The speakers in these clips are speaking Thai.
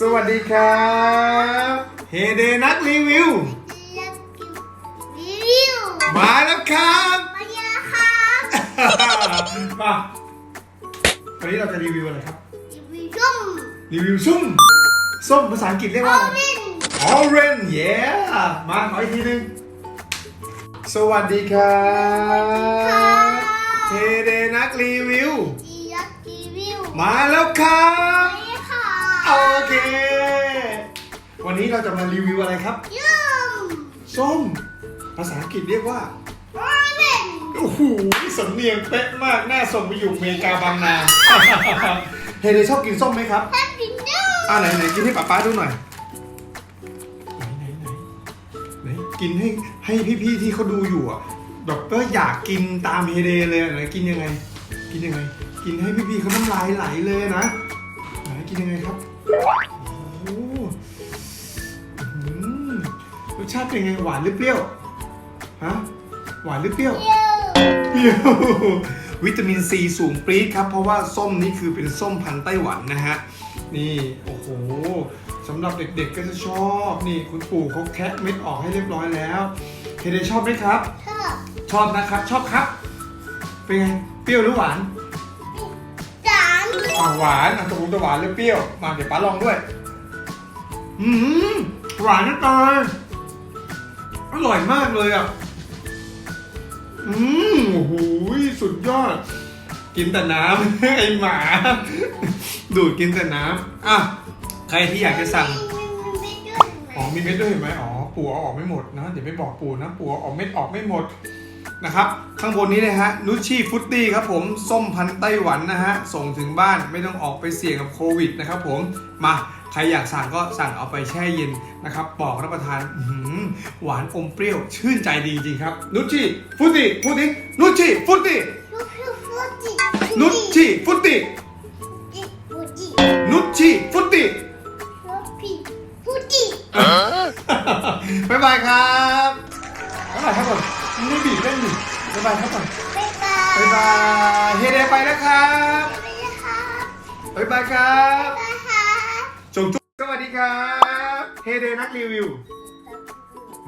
สวัสดีครับเฮเดนักรีวิว รีวิวมาแล้วครับมาเยอะครับมาวันนี้เราจะรีวิวอะไรครับ รีวิวส้มรีวิวส้มส้มภาษาอังกฤษเรียกอว่าออะไรเรนจ์ Orange yeah มาขออีกทีหนึงสวัสดีครับเฮเดนักรีวิวจีรักรีวิว มาแล้วครับ นนี้เราจะมารีวิวอะไรครับยุ่มส้ม ภาษาอังกฤษเรียกว่าออเรนจ์โอ้โหสำเนียงเป๊ะมาก น่าส่งไปอยู่อเมริกาบางนา เฮเดชอบกินส้มไหมครับ แฮปปี้นิวอ่าไหนไหนกินให้ป๊าป๊าดูหน่อย ไหนไหนไหนไหนกินให้ให้พี่ๆที่เขาดูอยู่อะแบบก็อยากกินตามเฮเดเลยอะไหนกินยังไง กินยังไง กินให้พี่ๆเขาน้ำลายไหลเลยนะไหนกินยังไงครับโอ้โหอื้อหือร สชาติเป็นไงหวานหรือเปรี้ยวฮะหวานหรือเปรี้ยวเยี่ยมเปรี้ยววิตามินซีสูงปรี๊ดครับ เพราะว่าส้มนี่คือเป็นส้มพันธุ์ไต้หวันนะฮะนี่โอ้โหสำหรับเด็กๆก็จะชอบนี่คุณปู่เขาแคะเม็ดออกให้เรียบร้อยแล้วเคเดชอบไหมครับ ชอบชอบนะครับ ชอบครับ เป็นไงเปรี้ยวหรือหวานจานอ่าหวานอะตกลงจะหวานหรือเปรี้ยวมาเดี๋ยวป้าลองด้วยอืมหวานนะตาย อร่อยมากเลยอะ อืมโอ้โหสุดยอด กินแต่น้ำ ไอหมา ดูดกินแต่น้ำอะ ใครที่อยากจะสั่งมีมีมีด้วยอ๋อมีเม็ดด้วยเห็นไหมอ๋อ ปูเอาออกไม่หมดนะ เดี๋ยวไปบอกปูนะ ปูเอาออกเม็ดออกไม่หมด นะครับข้างบนนี้นะฮะนุชชี่ฟุตตี้ครับผมส้มพันธุ์ไต้หวันนะฮะส่งถึงบ้านไม่ต้องออกไปเสี่ยงกับโควิดนะครับผมมาใครอยากสั่งก็สั่งเอาไปแช่เย็นนะครับปอกรับประทานอื้อหือหวานอมเปรี้ยวชื่นใจดีจริงครับนุชชี่ฟุตตี้พูดดินุชชี่ฟุตตี้ลูกคือฟูจินุชชี่ฟุตตี้ฟูจินุชชี่ฟุตตี้ลูกพี่ฟูจิบ๊ายบายครับบ๊ายบายครับก่ อนไม่บีบเล่นดิบ๊ายบายครับก่อนบ๊ายบายบ๊ายบายเฮเดไปแล้วครับบ๊ายบายครับบ๊ายบายครับบ๊ายบายครับจงจุ๊บสวัสดีครับเฮเดนักรีวิว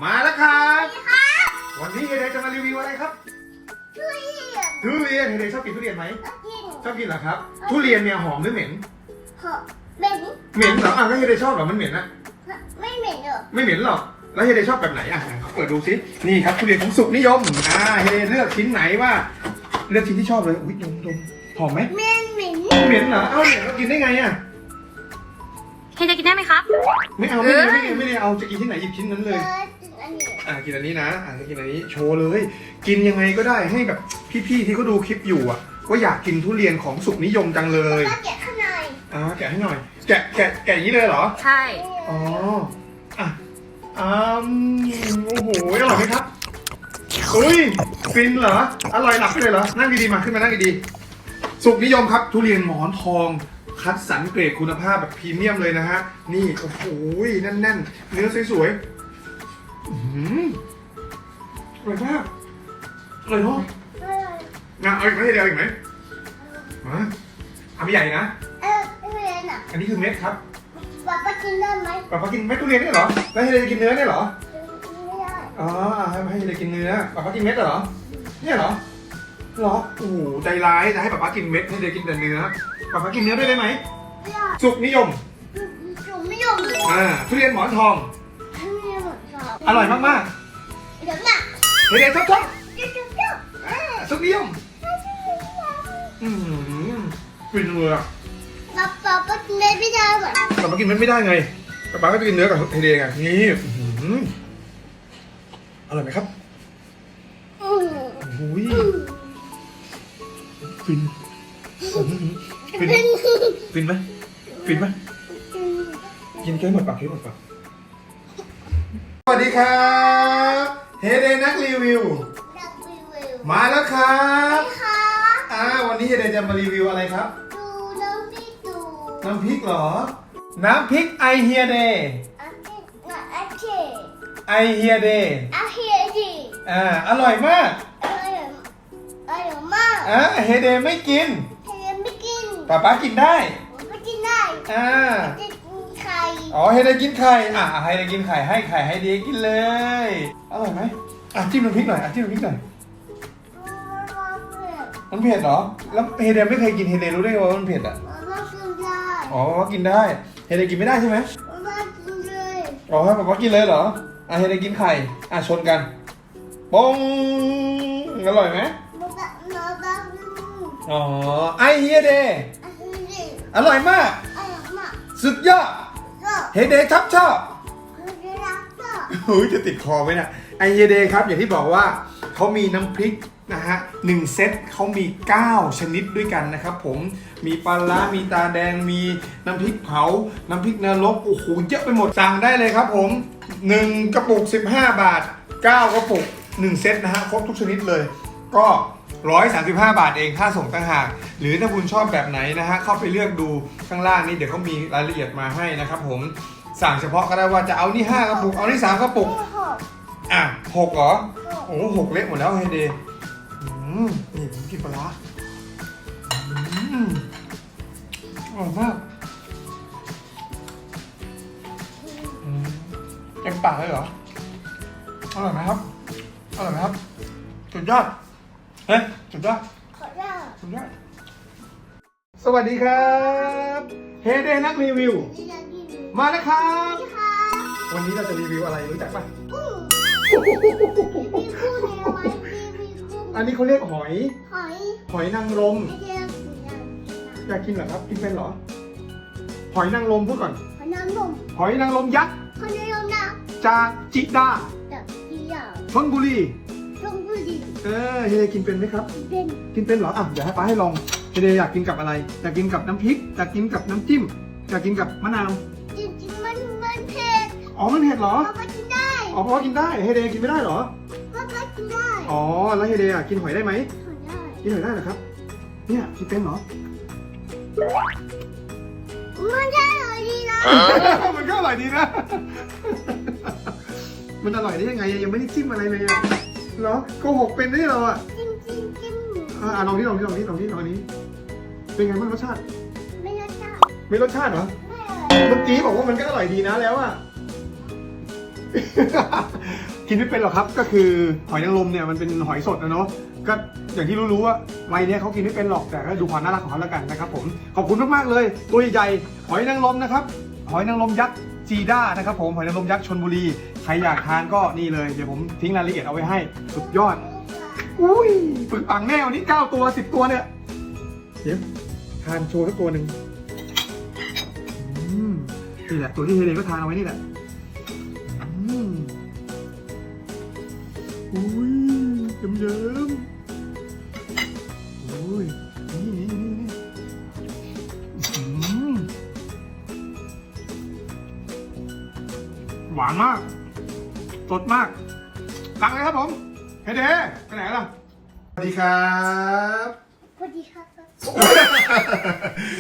มาแล้วครับครับวันนี้เฮเดจะมารีวิวอะไรครับช่วยเหลือทุเรียนเฮเดชอบกินทุเรียนไหมนักกินชอบกินเหรอครับ ทุเรียนเนี่ยหอมหรือเหม็นเหาะเป็นเหม็นเหรออะแล้วเฮเดชอบเหรอมันเหม็นนะไม่เหม็นเหรอไม่เหม็นหรอก แล้วเฮเดชอบแบบไหนอะเปิดดูสินี่ครับทุเรียนของสุกนิยมอ่าเฮเดเลือกชิ้นไหนว่า เลือกชิ้นที่ชอบเลยอุ้ยดมดมหอมไหมเหม็นเหม็นเหม็นเหรอเอ้าเหม็นเรากินได้ไงอะเฮจะกินได้ไหมครับ ไม่เอาไม่ได้ไม่ได้ไม่ได้เอาจะกินที่ไหนหยิบชิ้นนั้นเอเลยออันนี้อะกินอันนี้นะอะกินอันนี้โชว์เลย กินยังไงก็ได้ให้แบบพี่ๆที่เขาดูคลิปอยู่อะก็อยากกินทุเรียนของสุกนิยมจังเลยก็แกะข้างในอ่าแกะให้หน่อยแกะแกะแกะอย่างนี้เลยเหรอ ใช่ อ๋อ อะอืมโอ้โห อร่อยไหมครับอุ้ยฟินเหรอ อร่อยหลับไปเลยเหรอ นั่งดีๆ มาขึ้นมานั่งดีๆ สุกนิยมครับ ทุเรียนหมอนทอง คัดสรรเกรดคุณภาพแบบพรีเมียมเลยนะฮะ นี่ โอ้โหแน่นๆ เนื้อสวยๆ อืมอร่อยมากอร่อยเนาะงั้นเอาอีกไหมเดียวอีกไหมมาเอาไม่ใหญ่นะ เออไม่เป็นไรน่ะ อันนี้คือเม็ดครับป๊าป๊า กินได้ไหมป้าป้ากินเม็ดทุเรียนได้เหรอแล้วให้เดยกินเนื้อได้เหรอไม่ได้อ๋อให้ให้เลยกินเนื้อป้าป้ากินเม็ดเหรอ เนี่ยเหรอ เหรอ โอ้โหใจร้ายจะให้ป้าป้ากินเม็ดให้เลยกินแต่เนื้อป้าป้ากินเนื้อด้วยได้ไหม ไม่ได้สุกนิยม จุ่มไม่ยอมเลยอ่า ทุเรียนหมอนทอง ไม่ยอมชอบอร่อยมากเดี๋ยวน่ะๆเฮ้ยชอบชอบจุ๊บจุ๊บจุ๊บ อ่าสุกนิยม อืมฟินเลยอะ ป๊าป๊าป๊ากินได้ไม่ได้เหรอป้าป้ากินเม็ดไม่ได้ไงป้าป้าก็จะกินเนื้อกับเฮเดไงนี่อื้อหืออร่อยไหมครับอืมโอ้โหฟินอื้อหือฟินฟินไหมฟินไหมกินแค่หมดปากแค่หมดปากสวัสดีครับเฮเดนักรีวิว อยากรีวิวมาแล้วครับ ค่ะ อ่า วันนี้เฮเดจะมารีวิวอะไรครับดูน้องพี่ดู น้ำพริกเหรอ น้ำพริกไอเฮียเดย์อาเคนน่ะอาเคไอเฮียเดย์อาเฮียดีอ่าอร่อยมากอร่อยอร่อยมากอ่าเฮเดไม่กินเธอไม่กินป้าป้ากินได้ไม่กินได้อ่าจะกินไข่อ๋อให้ได้กินไข่อะอะให้ได้กินไข่ให้ไข่ให้ดีกินเลยอร่อยไหมอะจิ้มน้ำพริกหน่อยอะจิ้มน้ำพริกหน่อยมันเผ็ดเหรอแล้วเฮเดไม่เคยกินเฮเดรู้ได้ไงว่ามันเผ็ดอะมากินได้ อ๋อว่ากินได้ เฮเดกินไม่ได้ใช่ไหมมากินเลยอ๋อให้ป๊าป๊ากินเลยเหรอ อะเฮเดกินไข่ อะชนกันปองอร่อยไหมมาบ้ามาบ้าอ๋อ ไอเฮเดอันนี้อร่อยมาก อร่อยมากสุดยอดก็เฮเดชอบชอบคือรักก็เฮ้ยจะติดคอไหมเนะไอเฮเดครับอย่างที่บอกว่าเขามีน้ำพริก นะฮะหนึ่งเซตเขามี 9 ชนิดด้วยกันนะครับผมมีปลาร้ามีตาแดงมีน้ำพริกเผา น้ำพริกนรกโอ้โหเยอะไปหมดสั่งได้เลยครับผม 1 กระปุก 15 บาท 9 กระปุก 1 เซตนะฮะครบทุกชนิดเลย ก็ 135 บาทเองค่าส่งต่างหากหรือถ้าคุณชอบแบบไหนนะฮะเข้าไปเลือกดูข้างล่างนี้เดี๋ยวเขามีรายละเอียดมาให้นะครับผมสั่งเฉพาะก็ได้ว่าจะเอานี่ 5 กระปุกเอานี่ 3 กระปุกอะหกเหรอโอ้โหหกเละหมดแล้วเฮเดอื มนี่ผมกินปลาร้าอืมอร่อยมากอืมเต็มปากเลยเหรอ อร่อยไหมครับ อร่อยไหมครับ สุดยอด เฮ้ย สุดยอด ขอได้สุดยอด สวัสดีครับเฮเดนักรีวิวที่จะกินมาแล้วครับ นี่ค่ะวันนี้เราจะรีวิวอะไรรู้จักปะกุ้งมีกุ้งในเอาไว้มีมีกุ้ง อันนี้เขาเรียกหอย หอยหอยนางรม ไม่ใช่สีดำอยากกินเหรอครับ กินเป็นเหรอ หอยนางรมพูดก่อน หอยนางรมหอยนางรมยักษ์หอยนางรมนะจากจิดาแบบที่อยากชนบุรีชมพูดีเออเฮเดกินเป็นไหมครับ เป็นกินเป็นเหรอ อะ เดี๋ยวให้ป้าให้ลอง เฮเดอยากกินกับอะไร อยากกินกับน้ำพริก อยากกินกับน้ำจิ้ม อยากกินกับมะนาว จริงๆมันมันเผ็ดอ๋อ มันเผ็ดเหรอเราก็กินได้ อ๋อเพราะว่ากินได้ เฮเดกินไม่ได้เหรอก็ก็กินได้ อ๋อแล้วเฮเดอะกินหอยได้ไหมขอได้กินหอยได้เหรอครับ เนี่ยกินเป็นเหรอ มันได้เลยดีนะมันก็อร่อยดีนะ มันอร่อยได้ยังไงยังไม่ได้จิ้มอะไรเลยอะเหรอโกหกเป็นได้เราอะจิ้มจิ้มจิ้มอะอะลองนี่ลองนี่ลองนี่ลองนี่ลองนี้ เป็นไงบ้างรสชาติ ไม่รสชาติไม่รสชาติเหรอ ไม่อร่อยเมื่อกี้บอกว่ามันก็อร่อยดีนะแล้วอะ กินไม่เป็นหรอกครับก็คือหอยนางรมเนี่ยมันเป็นหอยสดนะเนาะก็อย่างที่รู้ๆว่าวัยเนี้ยเขากินไม่เป็นหรอกแต่ก็ดูความน่ารักของเขาแล้วกันนะครับผมขอบคุณมากๆเลย ตัวใหญ่หอยนางรมนะครับหอยนางรมยักษ์จีด้านะครับผมหอยนางรมยักษ์ชนบุรีใครอยากทานก็นี่เลยเดี๋ยวผมทิ้งรายละเอียดเอาไว้ให้สุดยอดอุ้ยปึกปังแน่วันนี้9ตัว10ตัวเนี่ยเดี๋ยวทานโชว์สักตัวหนึ่งนี่แหละตัวที่เฮเลนก็ทานเอาไว้นี่แหละ อุ้ยเยิ้มเยิ้มๆอุ้ย นี่นี่นี่นี่อืมหวานมาก สดมากตักเลยครับผม เฮเดไปไหนล่ะ สวัสดีครับ สวัสดีครับ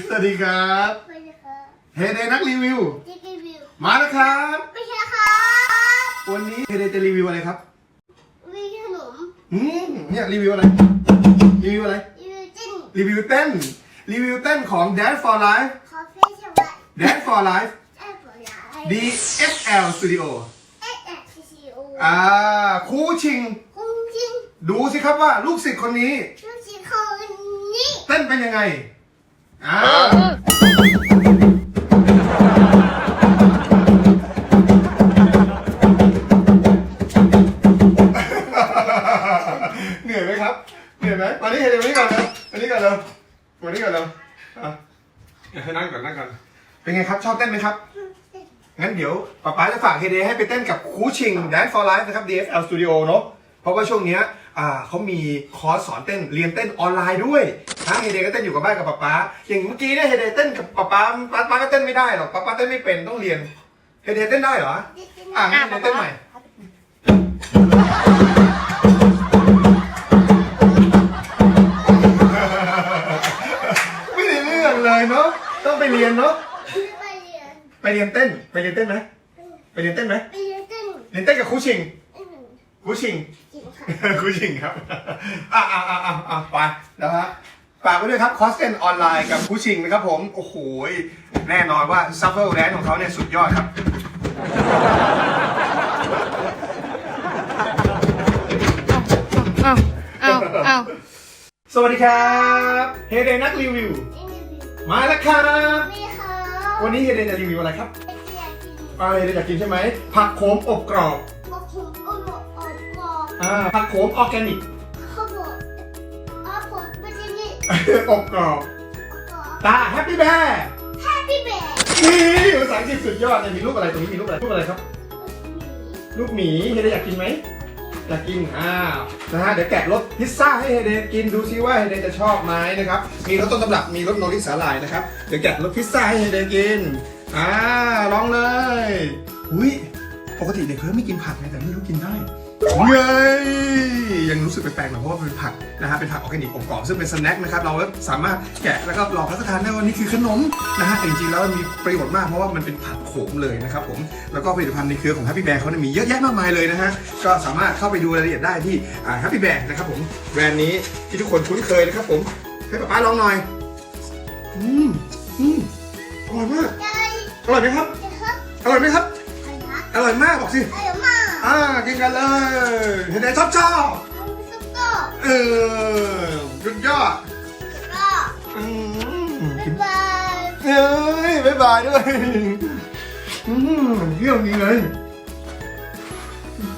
สวัสดีครับ สวัสดีครับเฮเดนักรีวิวจิ๊กวิว มาแล้วครับ ไม่ใช่ครับ วันนี้เฮเดจะรีวิวอะไรครับมีขนม อืมเนี่ยรีวิวอะไร รีวิวอะไรมีจิ้มรีวิวเต้น รีวิวเต้นของ Dance for Life คาเฟ่ใช่ไหม Dance for Life แอปเปิลไลท์ DSL Studio เอ็กเอ็กซีซีโออ่าครูชิง คุ้มจริงดูสิครับว่าลูกศิษย์คนนี้ ชื่อสีคนนี้เต้นเป็นยังไงอ่า นื่อยไหมครับ เหนื่อยไหมมานี่เฮเดมานี่ก่อนเลยมานี่ก่อนเลยมานี่ก่อนเลยอะเดี๋ยวให้นั่งก่อนนั่งก่อน เป็นไงครับชอบเต้นไหมครับ งั้นเดี๋ยวป๊าป๊าจะฝากเฮเดให้ไปเต้นกับครูชิง Dance for Life นะครับ DFL Studio เนอะเพราะว่าช่วงเนี้ยอ่าเขามีคอร์สสอนเต้นเรียนเต้นออนไลน์ด้วยทั้งเฮเดก็เต้นอยู่กับบ้านกับป๊าป๊าอย่างเมื่อกี้เนี่ยเฮเดเต้นกับป๊าป๊าป๊าป๊าก็เต้นไม่ได้หรอกป๊าป๊าเต้นไม่เป็นต้องเรียนเฮเดเต้นได้เหรออะงั้นเฮเดเต้นใหม่ไม่ รียนเต้นไหมไปเรียนเต้นไหมไปเรียนเต้นเรียนเต้นกับครูชิงอืมครูชิงจริงค่ะครูชิงครับอะอะอะอะอะไปแล้วฮะฝากไว้ด้วยครับคอสเ n นออนไลน์กับคูชิงนะครับผมโอ้โหแน่นอนว่าซัฟเฟอร์แรนของเขาเนี่ยสุดยอดครับอ้าวอ้าวอ้าวสวัสดีครับเฮเดนักรีวิว มาแล้วครับ นี่ค่ะวันนี้เฮเดจะรีวิวอะไรครับเจียกิน อ่าเฮเดอยากกินใช่ไหมผักโขมอบกรอบก็คุ้มก็บอกออกกอกอ่าผักโขมออร์แกนิก เขาบอกอ๋อผมไม่ใช่นี่อบกรอบกอกตาแฮปปี้แบร์แฮปปี้แบร์นี่ภาษาอังกฤษสุดยอดเนี่ยมีรูปอะไรตรงนี้มีรูปอะไรรูปอะไรครับรูปหมีเฮเดอยากกินไหมอยากกินอ้าวนะฮะเดี๋ยวแกะรสพิซซ่าให้เฮเดกินดูซิว่าเฮเดจะชอบไหมนะครับมีรสต้นตำรับมีรสโนริสาหร่ายนะครับเดี๋ยวแกะรสพิซซ่าให้เฮเดกิน อ่าลองเลยหุยปกติเด็กเขาไม่กินผักไงแต่นี่เขากินได้เย้ยยังรู้สึกแปลกๆหน่อยเพราะว่าเป็นผักนะฮะเป็นผักออร์แกนิกอบกรอบซึ่งเป็นสแน็คนะครับเราก็สามารถแกะแล้วก็ลองรับประทานได้ว่านี่คือขนมนะฮะแต่จริงๆแล้วมีประโยชน์มากเพราะว่ามันเป็นผักโขมเลยนะครับผมแล้วก็ผลิตภัณฑ์ในเครือของ Happy Bear เขาเนี่ยมีเยอะแยะมากมายเลยนะฮะก็สามารถเข้าไปดูรายละเอียดได้ที่อ่า Happy Bear นะครับผมแบรนด์นี้ที่ทุกคนคุ้นเคยนะครับผมให้ป๊าป๊าลองหน่อยอืมอืมอร่อยมากใจ อร่อยไหมครับจะครับ อร่อยไหมครับใครนะอร่อยมากบอกสิไอ้หมาอ่ากินกันเลยเห็นไหมชอบชอบเอาไปซุปก็เออสุดยอดก็อืมบ๊ายบายเอ้ยบ๊ายบายด้วยอืมเยี่ยมดีเลย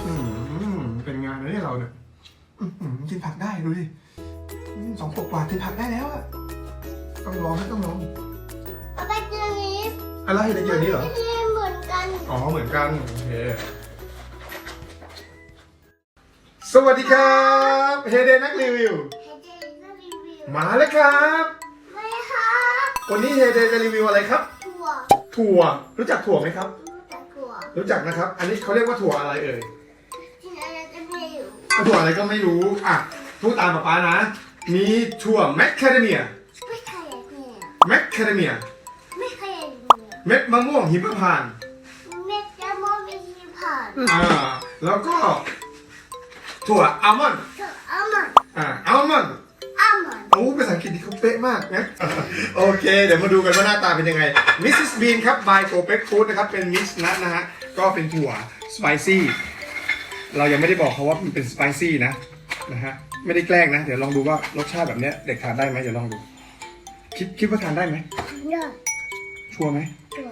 อืมเป็นงานนะเนี่ยเราเนี่ยอื้อหือกินผักได้ดูดิอืมสองขวบกว่ากินผักได้แล้วอะต้องลองนะต้องลอง อะไรให้ได้เยอะนี้เหรอนี่เหมือนกันอ๋อ เหมือนกัน โอเค สวัสดีครับเฮเดนักรีวิวให้เจนรีวิวมาแล้วครับ ไม่ครับวันนี้เฮเดจะรีวิวอะไรครับ ถั่วถั่ว รู้จักถั่วไหมครับ รู้จักถั่วรู้จักนะครับ อันนี้เขาเรียกว่าถั่วอะไรเอ่ย กินอะไรก็ไม่รู้ถั่วอะไรก็ไม่รู้ อะพูดตามป๊าป๊านะ มีถั่วแมคคาเดเมียไม่เคยเนี่ยแมคคาเดเมียไม่เคย เนี่ยเม็ดมะม่วงหิมพานต์เม็ดจะมองไม่ชิผ่านอ่าแล้วก็ ถั่วอัลมอนด์เธอเอามันอ่าอัลมอนด์เอามันโอ้ภาษาอังกฤษที่เขาเป๊ะมากนะ โอเค เดี๋ยวมาดูกันว่าหน้าตาเป็นยังไง Mrs. Bean ครับ by g o p e c Food นะครับ เป็นมิกซ์นัทนะฮะ ก็เป็นถั่วสไปซี่เรายังไม่ได้บอกเขาว่ามันเป็นสไปซี่นะนะฮะไม่ได้แกล้งนะ เดี๋ยวลองดูว่ารสชาติแบบเนี้ยเด็กทานได้ไหมเดี๋ยวลองดู คิดคิดว่าทานได้ไหมเลิกชัวร์ไหมตัว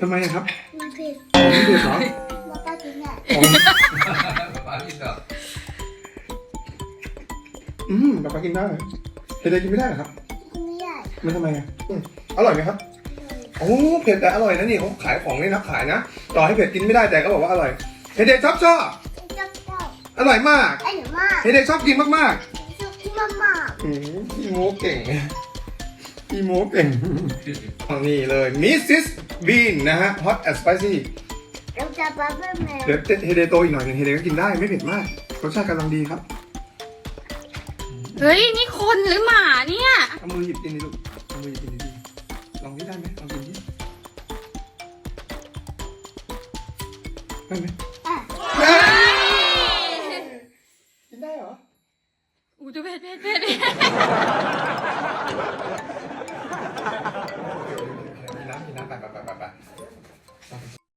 ทำไมอะครับมันผิดอ๋อไม่เผ็ดเหรอมาป้ากินเนี่ยอ๋อปลาพิษเหรออืมป๊าป๊ากินได้เด็กๆกินไม่ได้เหรอครับกินไม่ได้มันทำไมอะอืมอร่อยไหมครับโอ้เผ็ดแต่อร่อยนะนี่เขาขายของนี่นับขายนะ ต่อให้เผ็ดกินไม่ได้แต่ก็บอกว่าอร่อยเฮเดชอบชอบเจ้าเจ้าอร่อยมากไอ้หนู มากเฮเดชอบกินมากชุบที่มามากๆอืมพี่โมเก่งพี่โมเก่งนี่เลยมิสซิสบีนนะฮะฮอตแอนด์สไปซี่เราจะป้าเป็นแมวเดี๋ยวเฮเดโตอีกหน่อยหนึงเฮเดก็กินได้ไม่เผ็ดมากรสชาติกำลังดีครับเฮ้ย นี่คนหรือหมาเนี่ย เอามือหยิบกินดิลูกเอามือหยิบกินดีๆลองนี่ได้ไหมลองกินดิได้ไหม กูจะเผ็ดเผ็ดเผ็ดกินน้ำกินน้ำไปไปไปไป